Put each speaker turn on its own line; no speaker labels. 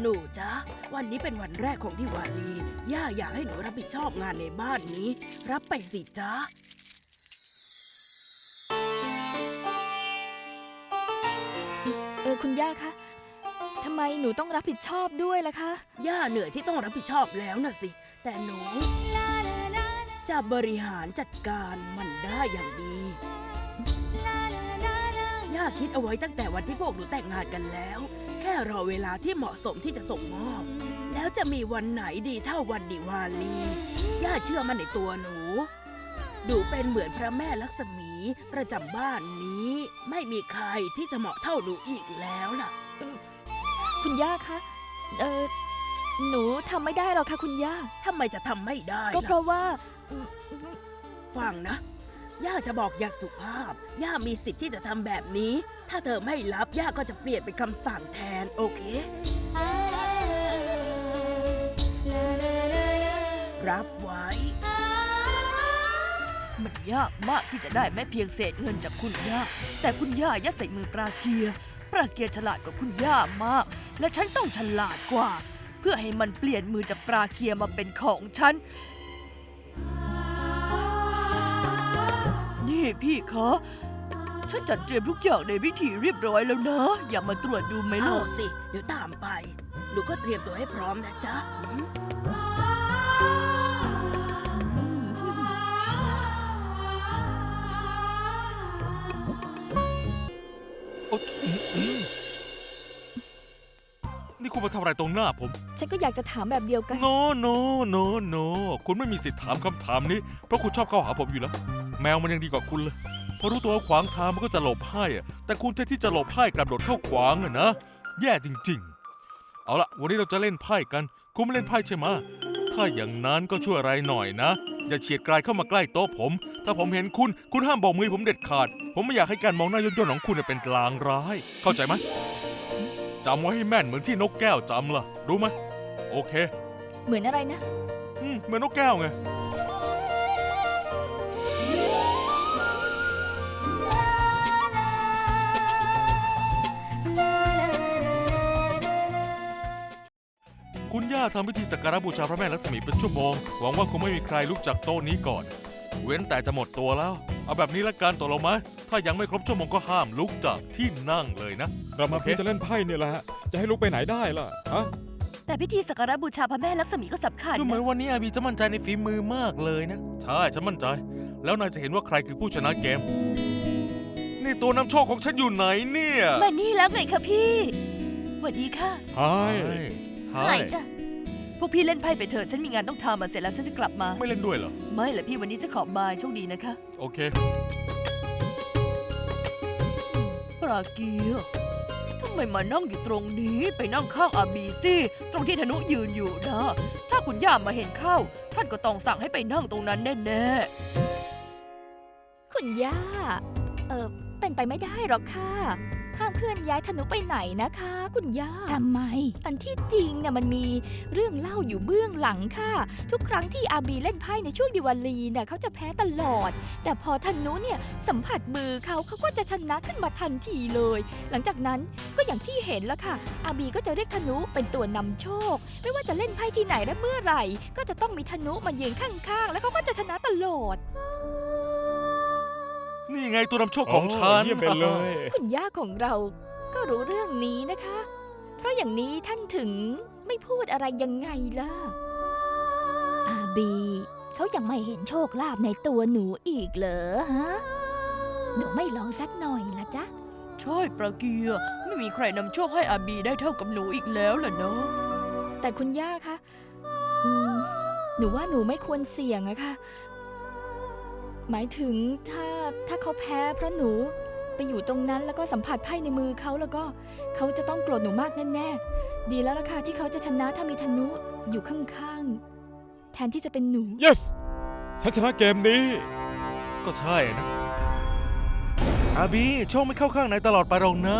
หนูจ๊ะ วันนี้เป็นวันแรกของดิวาลีย่าอยากให้หนูรับผิดชอบงานในบ้านนี้ รับไปสิจ๊ะ
เออคุณย่าคะทำไมหนูต้องรับผิดชอบด้วยล่ะคะ
ย่าเหนื่อยที่ต้องรับผิดชอบแล้วน่ะสิ แต่หนู จะบริหารจัดการมันได้อย่างดี ย่าคิดเอาไว้ตั้งแต่วันที่พวกหนูแต่งงานกันแล้ว แค่รอเวลาที่เหมาะสมที่จะส่งมอบ แล้วจะมีวันไหนดีเท่าวันดิวาลี ย่าเชื่อมันในตัวหนู ดูเป็นเหมือนพระแม่ลักษมี ประจำบ้านนี้ ไม่มีใครที่จะเหมาะเท่าหนูอีกแล้วล่ะ
คุณย่าคะ เออหนูทำไม่ได้หรอกค่ะคุณย่า
ทำไมจะทำไม่ได้
ก็เพ
ล่ะ
ราะว่าอืม
ฟังนะ ย่าจะบอกอย่างสุภาพ ย่ามีสิทธิ์ที่จะทำแบบนี้ ถ้าเธอไม่รับ ย่าก็จะเปลี่ยนเป็นคำสั่งแทน โอเค รับไว้
มันยากมากที่จะได้แม้เพียงเศษเงินจากคุณย่า แต่คุณย่ายัดใส่มือปราเกีย ปราเกียฉลาดกว่าคุณย่ามาก และฉันต้องฉลาดกว่า เพื่อให้มันเปลี่ยนมือจากปราเกียมาเป็นของฉัน นี่พี่คะฉันจัดเตรียมทุกอย่างในพิธีเรียบร้อยแล้วนะ อย่ามาตรวจดูไหม
เอา
ล่ะ
สิ เดี๋ยวตามไปหนูก็เตรียมตัวให้พร้อมนะจ๊ะอืม
โอ๊ยอืมอืมนี่ คุณมาทำอะไรตรงหน้าผม
ฉันก็อยากจะถามแบบเดียวกัน
โนโนโนโนคุณไม่มีสิทธิ์ถามคำถามนี้ เพราะคุณชอบเข้าหาผมอยู่แล้ว แมวมันยังดีกว่าคุณเลย พอรู้ตัวว่าขวางทางมันก็จะหลบให้อะแต่คุณแทนที่จะหลบให้กลับโดดเข้าขวางอะนะ แย่จริง ๆ เอาละวันนี้เราจะเล่นไพ่กัน คุณไม่เล่นไพ่ใช่ไหมะถ้าอย่างนั้นก็ช่วยอะไรหน่อยนะ อย่าเฉียดกลายเข้ามาใกล้โต๊ะผม ถ้าผมเห็นคุณ คุณห้ามบอกมือผมเด็ดขาด ผมไม่อยากให้การมองหน้าย่นๆของคุณเนี่ยเป็นลางร้าย เข้าใจไหม จำไว้ให้แม่นเหมือนที่นกแก้วจำล่ะ รู้ไหมโอเค
เหมือนอะไรนะ
อืมเหมือนนกแก้วไง คุณย่าทำพิธีสักการะบูชาพระแม่ลักษมีเป็นชั่วโมง หวังว่าคงไม่มีใครลุกจากโต๊ะนี้ก่อน เว้นแต่จะหมดตัวแล้ว เอาแบบนี้ละกันตกลงไหม ถ้ายังไม่ครบชั่วโมงก็ห้ามลุกจากที่นั่งเลยนะ
เรามา
โอเค
เพื่อจะเล่นไพ่เนี่ยแหละฮะ จะให้ลุกไปไหนได้ล่ะ ฮะ
แต่พิธีสักการะบูชาพระแม่ลักษมีก็สำคัญ
ดูเหมือ
นะ
นวันนี้อาบีจะมั่นใจในฝีมือมากเลยนะ ใช่ ฉันมั่นใจ แล้วนายจะเห็นว่าใครคือผู้ชนะเกม นี่ตัวนำโชคของฉันอยู่ไหนเนี่ย
มานี่แล้วไงคะพี่สวัสดีค่ะ
ไพ่
ใช่
หายจ้ะพวกพี่เล่นไพ่ไปเถอะฉันมีงานต้องทำมาเสร็จแล้วฉันจะกลับมา
ไม่เล่นด้วยเหรอ
ไม่แหละพี่วันนี้จะขอบายโชคดีนะคะ
โอเค
ป ราเกียทำไมมานั่งอยู่ตรงนี้ไปนั่งข้างอาบีสิตรงที่ธนุยืนอยู่นะ ถ้าคุณย่ามาเห็นเข้า ท่านก็ต้องสั่งให้ไปนั่งตรงนั้นแน่
คุณย่า เออเป็นไปไม่ได้หรอกค่ะ ห้ามเพื่อนย้ายธนุไปไหนนะคะ คุณย่า
ทำไม
อันที่จริงเนี่ยมันมีเรื่องเล่าอยู่เบื้องหลังค่ะ ทุกครั้งที่อาบีเล่นไพ่ในช่วงดิวาลีเนี่ยเขาจะแพ้ตลอด แต่พอธนุเนี่ยสัมผัสมือเขาเขาก็จะชนะขึ้นมาทันทีเลย หลังจากนั้นก็อย่างที่เห็นแล้วค่ะ อาบีก็จะเรียกธนุเป็นตัวนำโชค ไม่ว่าจะเล่นไพ่ที่ไหนและเมื่อไหร่ ก็จะต้องมีธนุมายืนข้างๆ แล้วเขาก็จะชนะตลอด
นี่ไงตัวนำโชคของฉัน
เยี่ยมไปเลย
คุณย่าของเราก็รู้เรื่องนี้นะคะ เพราะอย่างนี้ท่านถึงไม่พูดอะไรยังไงล่ะ
อาบี เขายังไม่เห็นโชคลาภในตัวหนูอีกเหรอฮะ หนูไม่ลองสักหน่อยละจ๊ะ
ๆใช่ปราเกียร์ไม่มีใครนำโชคให้อาบีได้เท่ากับหนูอีกแล้วล่ะเนาะ
แต่คุณย่าคะอืมหนูว่าหนูไม่ควรเสี่ยงอะค่ะ หมายถึงถ้า ถ้าเขาแพ้เพราะหนูไปอยู่ตรงนั้นแล้วก็สัมผัสไพ่ในมือเขาแล้วก็เขาจะต้องโกรธหนูมากแน่ๆ ดีแล้วล่ะค่ะที่เขาจะชนะถ้ามีธนุอยู่ข้างๆ แทนที่จะเป็นหนู
yes ฉันชนะเกมนี้
ก็ใช่นะ อาบีโชคไม่เข้าข้างไหนตลอดไปหรอกนะ